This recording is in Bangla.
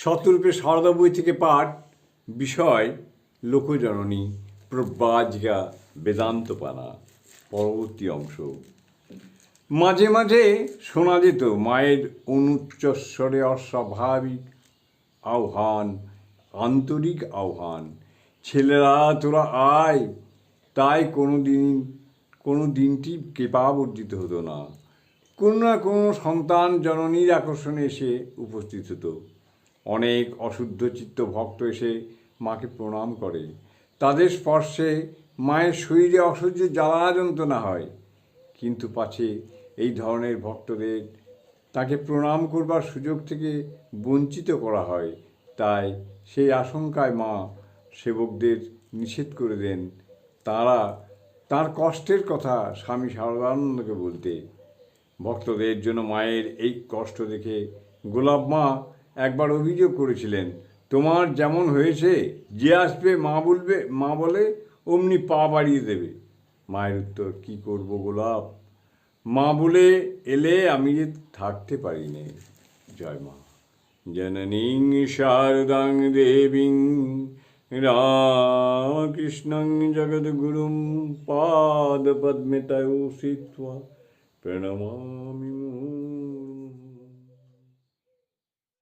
শতরূপে সারদা বই থেকে পাঠ বিষয় লোকজননী প্রব্রাজিকা বেদান্তপানা, পরবর্তী অংশ। মাঝে মাঝে শোনা যেত মায়ের অনুচ্চস্বরে অস্বাভাবিক আহ্বান, আন্তরিক আহ্বান, ছেলেরা, তোরা আয়। তাই কোনো দিন কোনো দিনটি কৃপাবর্জিত হতো না। কোনো না কোনো সন্তান জননীর আকর্ষণে এসে উপস্থিত হতো। অনেক অশুদ্ধ চিত্ত ভক্ত এসে মাকে প্রণাম করে। তাদের স্পর্শে মায়ের শরীরে অসহ্য জ্বালা যন্ত্রণা হয়। কিন্তু পাছে এই ধরনের ভক্তদের তাকে প্রণাম করবার সুযোগ থেকে বঞ্চিত করা হয়। তাই সেই আশঙ্কায় মা সেবকদের নিষেধ করে দেন। তারা তার কষ্টের কথা স্বামী সারদানন্দকে বলতে, ভক্তদের জন্য মায়ের এই কষ্ট দেখে গোলাপ মা একবার অভিযোগ করেছিলেন, তোমার যেমন হয়েছে, যে আসবে মা বলবে, মা বলে, অমনি পা বাড়িয়ে দেবে। মায়ের উত্তর, কি করব গোলাপ? মা বলে এলে আমি যে থাকতে পারি নে। জয় মা। জননীং শারদাং দেবীং রামকৃষ্ণং জগদ্গুরুং পাদপদ্মে তয়ো স্থিত্वा প্রণমামি